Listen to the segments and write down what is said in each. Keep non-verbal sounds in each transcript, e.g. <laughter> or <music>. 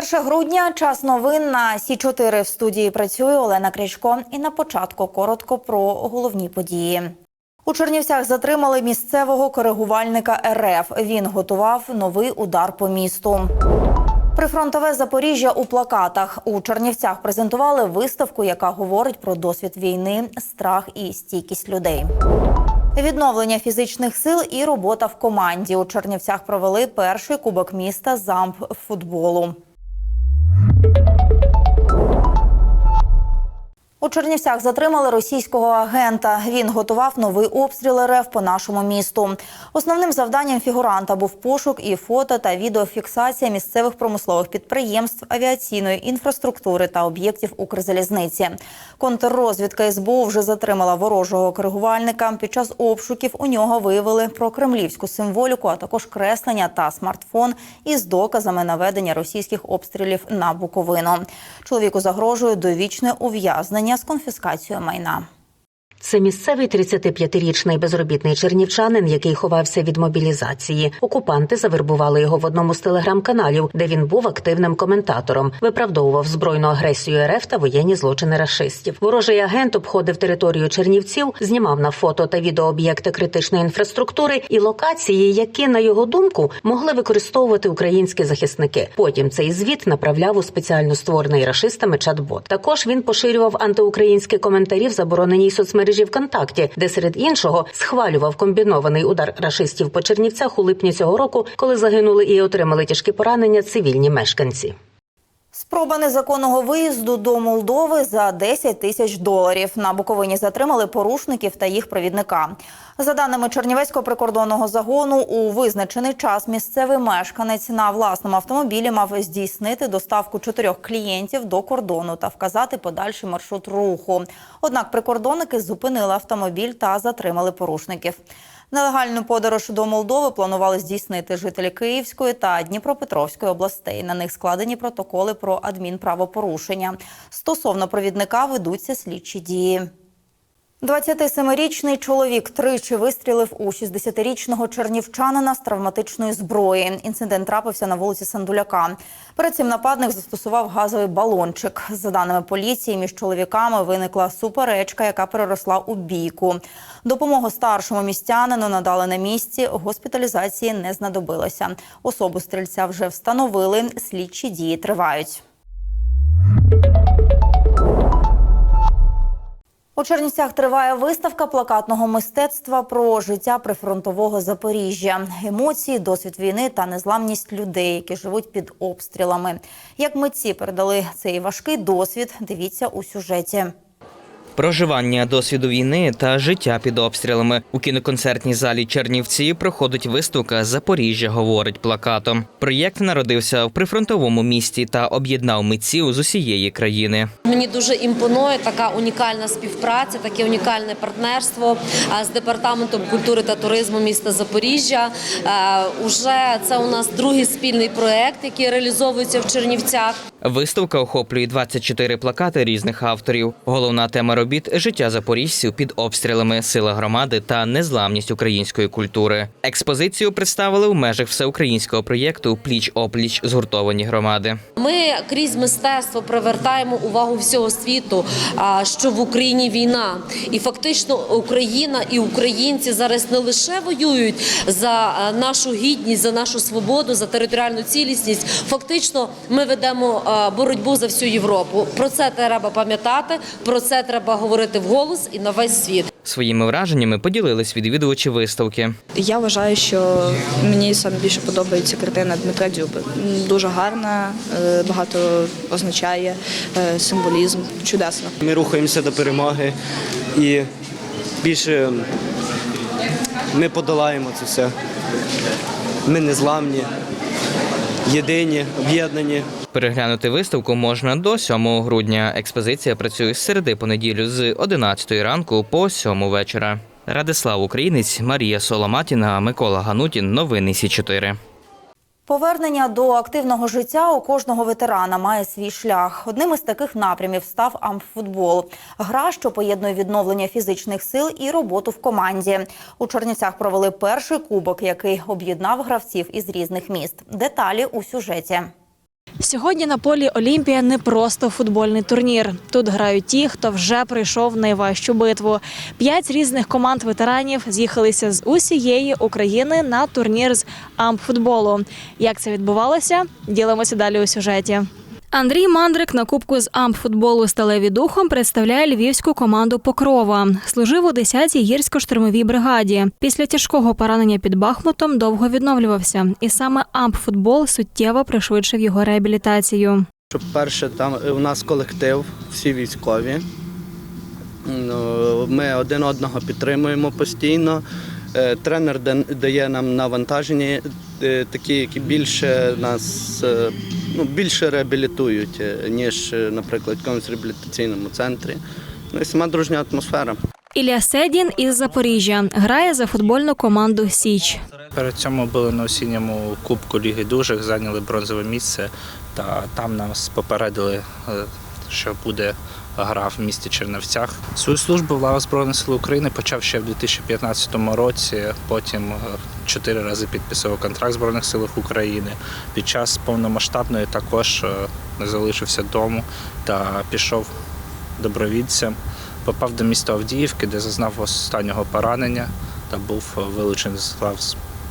1 грудня час новин на Сі 4 в студії працює Олена Крячко. І на початку коротко про головні події. У Чернівцях затримали місцевого коригувальника РФ. Він готував новий удар по місту. Прифронтове Запоріжжя у плакатах у Чернівцях презентували виставку, яка говорить про досвід війни, страх і стійкість людей. Відновлення фізичних сил і робота в команді. У Чернівцях провели перший кубок міста замп футболу. У Чернівцях затримали російського агента. Він готував новий обстріл РФ по нашому місту. Основним завданням фігуранта був пошук і фото та відеофіксація місцевих промислових підприємств, авіаційної інфраструктури та об'єктів Укрзалізниці. Контррозвідка СБУ вже затримала ворожого коригувальника. Під час обшуків у нього виявили про кремлівську символіку, а також креслення та смартфон із доказами наведення російських обстрілів на Буковину. Чоловіку загрожує довічне ув'язнення з конфіскацією майна. Це місцевий 35-річний безробітний чернівчанин, який ховався від мобілізації. Окупанти завербували його в одному з телеграм-каналів, де він був активним коментатором, виправдовував збройну агресію РФ та воєнні злочини рашистів. Ворожий агент обходив територію Чернівців, знімав на фото та відео об'єкти критичної інфраструктури і локації, які, на його думку, могли використовувати українські захисники. Потім цей звіт направляв у спеціально створений рашистами чат-бот. Також він поширював антиукраїнські коментарі в забороненій соцмережі мережі ВКонтакті, де серед іншого схвалював комбінований удар рашистів по Чернівцях у липні цього року, коли загинули і отримали тяжкі поранення цивільні мешканці. Спроба незаконного виїзду до Молдови за 10 тисяч доларів. На Буковині затримали порушників та їх провідника. За даними Чернівецького прикордонного загону, у визначений час місцевий мешканець на власному автомобілі мав здійснити доставку чотирьох клієнтів до кордону та вказати подальший маршрут руху. Однак прикордонники зупинили автомобіль та затримали порушників. Нелегальну подорож до Молдови планували здійснити жителі Київської та Дніпропетровської областей. На них складені протоколи про адмінправопорушення. Стосовно провідника ведуться слідчі дії. 27-річний чоловік тричі вистрілив у 60-річного чернівчанина з травматичної зброї. Інцидент трапився на вулиці Сандуляка. Перед цим нападник застосував газовий балончик. За даними поліції, між чоловіками виникла суперечка, яка переросла у бійку. Допомогу старшому містянину надали на місці. Госпіталізації не знадобилося. Особу стрільця вже встановили. Слідчі дії тривають. У Чернівцях триває виставка плакатного мистецтва про життя прифронтового Запоріжжя, емоції, досвід війни та незламність людей, які живуть під обстрілами. Як митці передали цей важкий досвід, дивіться у сюжеті. Проживання досвіду війни та життя під обстрілами у кіноконцертній залі Чернівці проходить виставка Запоріжжя говорить плакатом. Проєкт народився в прифронтовому місті та об'єднав митців з усієї країни. Мені дуже імпонує така унікальна співпраця, таке унікальне партнерство з департаментом культури та туризму міста Запоріжжя. Уже це у нас другий спільний проект, який реалізовується в Чернівцях. Виставка охоплює 24 плакати різних авторів. Головна тема робіт життя запоріжців під обстрілами, сила громади та незламність української культури. Експозицію представили в межах всеукраїнського проєкту Пліч опліч згуртовані громади. Ми крізь мистецтво привертаємо увагу всього світу, що в Україні війна, і фактично Україна і українці зараз не лише воюють за нашу гідність, за нашу свободу, за територіальну цілісність. Фактично, ми ведемо боротьбу за всю Європу. Про це треба пам'ятати, про це треба говорити вголос і на весь світ. Своїми враженнями поділились відвідувачі виставки. Я вважаю, що мені саме більше подобається картина Дмитра Дзюби. Дуже гарна, е, багато означає е, символізм. Чудесно. Ми рухаємося до перемоги і більше ми подолаємо це все. Ми незламні, єдині, об'єднані. Переглянути виставку можна до 7 грудня. Експозиція працює з середи по неділю з 11 ранку по 7 вечора. Радислав Українець, Марія Соломатіна, Микола Ганутін. Новини Сі 4 Повернення до активного життя у кожного ветерана має свій шлях. Одним із таких напрямів став амфутбол. Гра, що поєднує відновлення фізичних сил і роботу в команді. У Чернівцях провели перший кубок, який об'єднав гравців із різних міст. Деталі у сюжеті. Сьогодні на полі Олімпія не просто футбольний турнір. Тут грають ті, хто вже пройшов найважчу битву. П'ять різних команд ветеранів з'їхалися з усієї України на турнір з ампфутболу. Як це відбувалося? Ділимося далі у сюжеті. Андрій Мандрик на кубку з ампфутболу сталеві духом представляє львівську команду Покрова. Служив у 10-й гірсько-штурмовій бригаді. Після тяжкого поранення під Бахмутом довго відновлювався, і саме ампфутбол суттєво пришвидшив його реабілітацію. Щоб перше, там у нас колектив, всі військові. Ну, Ми один одного підтримуємо постійно. Е, Тренер да- дає нам навантаження, е, такі, які більше нас е, ну, більше реабілітують, ніж, наприклад, в якомусь реабілітаційному центрі. Ну і сама дружня атмосфера. Ілля Седін із Запоріжжя грає за футбольну команду Січ. Перед цьому були на осінньому Кубку Ліги Дужих, зайняли бронзове місце, та там нас попередили, що буде гра в місті Чернівцях. Свою службу в лавах Збройних сил України почав ще в 2015 році. Потім е, чотири рази підписував контракт Збройних силах України. Під час повномасштабної також е, не залишився дому та пішов добровільцем. Попав до міста Авдіївки, де зазнав останнього поранення та був вилучений з лав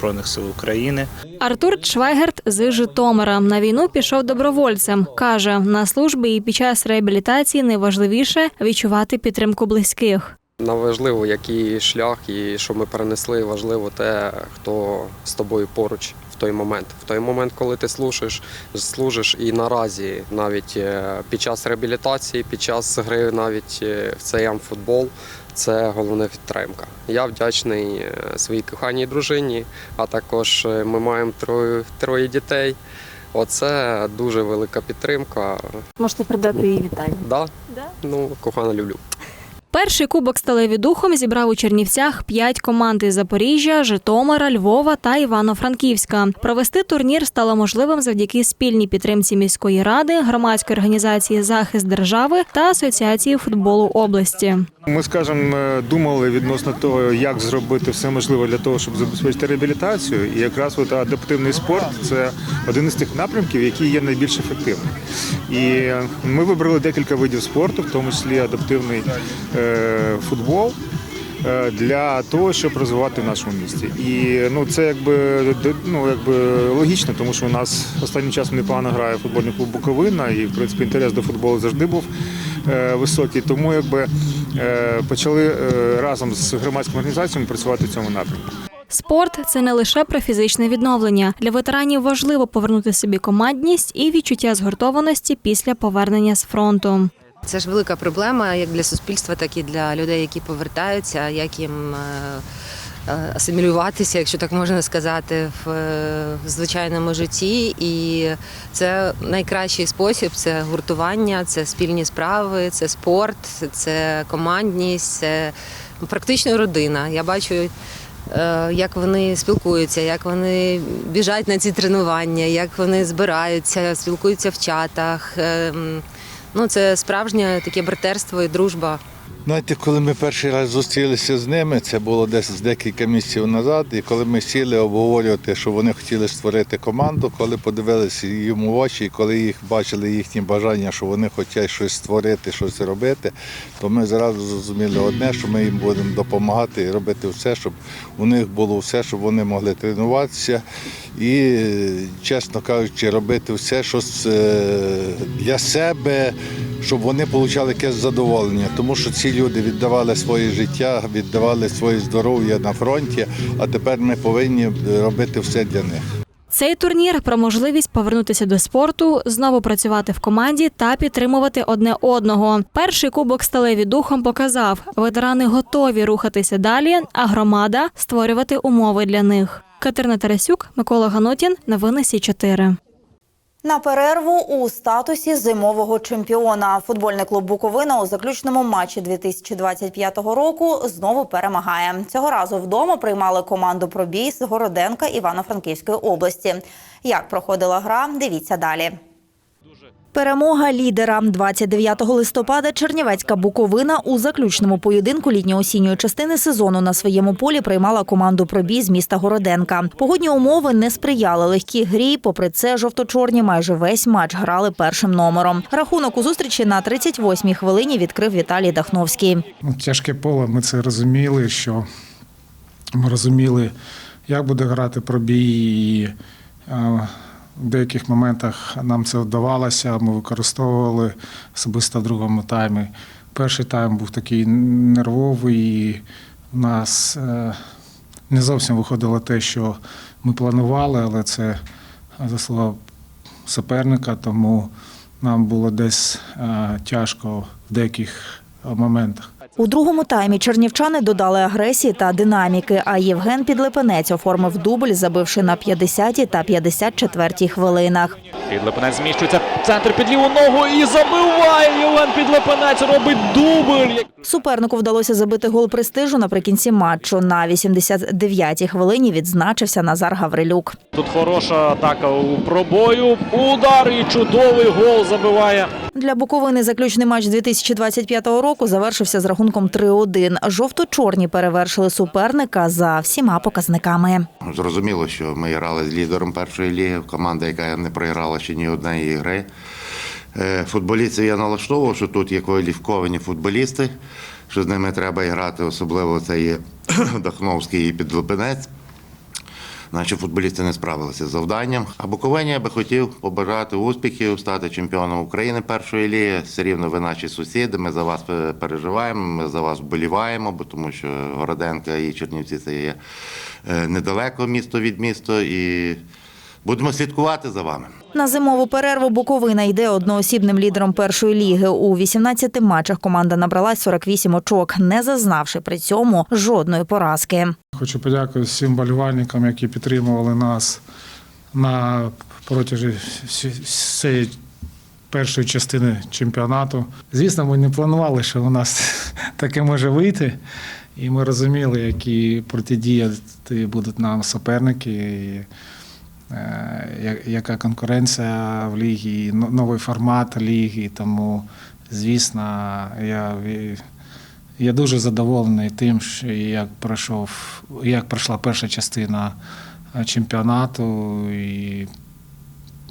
Збройних сил України. Артур Чвайгерт з Житомира на війну пішов добровольцем. каже, на службі і під час реабілітації найважливіше відчувати підтримку близьких. Наважливо, який шлях і що ми перенесли, важливо те, хто з тобою поруч в той момент. В той момент, коли ти служиш, служиш і наразі, навіть е, під час реабілітації, під час гри, навіть е, в цей амфутбол, це головна підтримка. Я вдячний е, своїй коханій дружині, а також е, ми маємо троє, троє дітей. Оце дуже велика підтримка. Можете передати її вітання. Да? Ну, кохана люблю. Перший кубок сталеві духом зібрав у Чернівцях п'ять команд із Запоріжжя, Житомира, Львова та Івано-Франківська. Провести турнір стало можливим завдяки спільній підтримці міської ради, громадської організації Захист держави та Асоціації футболу області. Ми, скажімо, е, думали відносно того, як зробити все можливе для того, щоб забезпечити реабілітацію. І якраз от адаптивний спорт це один із тих напрямків, який є найбільш ефективним. І ми вибрали декілька видів спорту, в тому числі адаптивний е, футбол. е, Для того щоб розвивати в нашому місті, і ну це якби ну якби логічно, тому що у нас останнім часом непогано грає футбольний клуб Буковина, і в принципі інтерес до футболу завжди був е, високий. Тому якби е, почали е, разом з громадськими організаціями працювати в цьому напрямку. Спорт це не лише про фізичне відновлення. Для ветеранів важливо повернути собі командність і відчуття згуртованості після повернення з фронту. Це ж велика проблема як для суспільства, так і для людей, які повертаються, як їм е, е, асимілюватися, якщо так можна сказати, в е, звичайному житті. І це найкращий спосіб це гуртування, це спільні справи, це спорт, це командність, це практично родина. Я бачу. Як вони спілкуються, як вони біжать на ці тренування, як вони збираються, спілкуються в чатах. Ну, це справжнє таке братерство і дружба. Знаєте, коли ми перший раз зустрілися з ними, це було десь декілька місяців назад, і коли ми сіли обговорювати, що вони хотіли створити команду, коли подивилися їм у очі, і коли їх бачили їхні бажання, що вони хочуть щось створити, щось робити, то ми зразу зрозуміли одне, що ми їм будемо допомагати і робити все, щоб у них було все, щоб вони могли тренуватися і, чесно кажучи, робити все, що е, для себе, щоб вони отримали якесь задоволення. Тому що ці люди віддавали своє життя, віддавали своє здоров'я на фронті, а тепер ми повинні робити все для них. Цей турнір про можливість повернутися до спорту, знову працювати в команді та підтримувати одне одного. Перший кубок сталеві духом показав, ветерани готові рухатися далі, а громада створювати умови для них. Катерина Тарасюк, Микола Ганутін, новини Сі 4 На перерву у статусі зимового чемпіона футбольний клуб Буковина у заключному матчі 2025 року знову перемагає. Цього разу вдома приймали команду пробій з Городенка Івано-Франківської області. Як проходила гра, дивіться далі. Перемога лідера 29 листопада. Чернівецька Буковина у заключному поєдинку літньо-осінньої частини сезону на своєму полі приймала команду пробій з міста Городенка. Погодні умови не сприяли легкій грі. Попри це, жовто-чорні майже весь матч грали першим номером. Рахунок у зустрічі на 38-й хвилині відкрив Віталій Дахновський. Ну, тяжке поле, ми це розуміли, що ми розуміли, як буде грати пробій. В деяких моментах нам це вдавалося, ми використовували особисто в другому таймі. Перший тайм був такий нервовий, і в нас е, не зовсім виходило те, що ми планували, але це заслуга суперника, тому нам було десь е, тяжко в деяких моментах. У другому таймі чернівчани додали агресії та динаміки. А Євген Підлепенець оформив дубль, забивши на 50-й та 54-й хвилинах. Підлепенець зміщується в центр під ліву ногу і забиває. Євген Підлепенець робить дубль. Супернику вдалося забити гол престижу наприкінці матчу. На 89-й хвилині відзначився Назар Гаврилюк. Тут хороша атака у пробою. Удар і чудовий гол забиває. Для Буковини заключний матч 2025 року завершився з рахунком 3-1. Жовто-чорні перевершили суперника за всіма показниками. Зрозуміло, що ми грали з лідером першої ліги, команда, яка не програла ще ні однієї гри. Е, Футболістів я налаштовував, що тут є кваліфіковані футболісти, що з ними треба грати, особливо це є <clears throat> Дахновський і Підлепенець. Наші футболісти не справилися з завданням. А Буковині я би хотів побажати успіхів, стати чемпіоном України першої ліги. Все рівно ви наші сусіди. Ми за вас переживаємо, ми за вас вболіваємо, бо тому що Городенка і Чернівці це є е, недалеко місто від міста. І будемо слідкувати за вами. На зимову перерву Буковина йде одноосібним лідером першої ліги. У 18 матчах команда набрала 48 очок, не зазнавши при цьому жодної поразки. Хочу подякувати всім болівальникам, які підтримували нас на протязі всієї першої частини чемпіонату. Звісно, ми не планували, що у нас <laughs> таке може вийти. І ми розуміли, які протидіяти будуть нам суперники, і, е, яка конкуренція в лігі, новий формат ліги. Тому, звісно, я я дуже задоволений тим, що як пройшов, як пройшла перша частина е, чемпіонату, і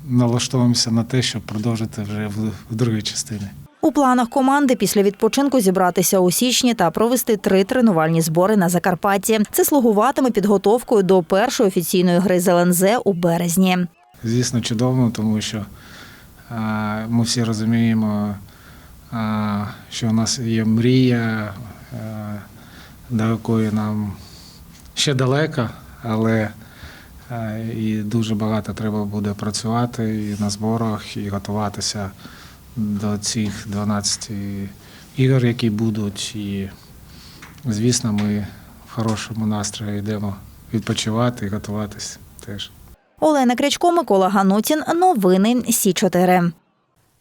налаштовуємося на те, щоб продовжити вже в, в другій частині. У планах команди після відпочинку зібратися у січні та провести три тренувальні збори на Закарпатті. Це слугуватиме підготовкою до першої офіційної гри з ЛНЗ у березні. Звісно, чудово, тому що е, ми всі розуміємо, що у нас є мрія, е, до якої нам ще далеко, але е, і дуже багато треба буде працювати і на зборах, і готуватися до цих 12 ігор, які будуть. І, звісно, ми в хорошому настрої йдемо відпочивати і готуватись теж. Олена Крячко, Микола Ганутін. Новини Сі 4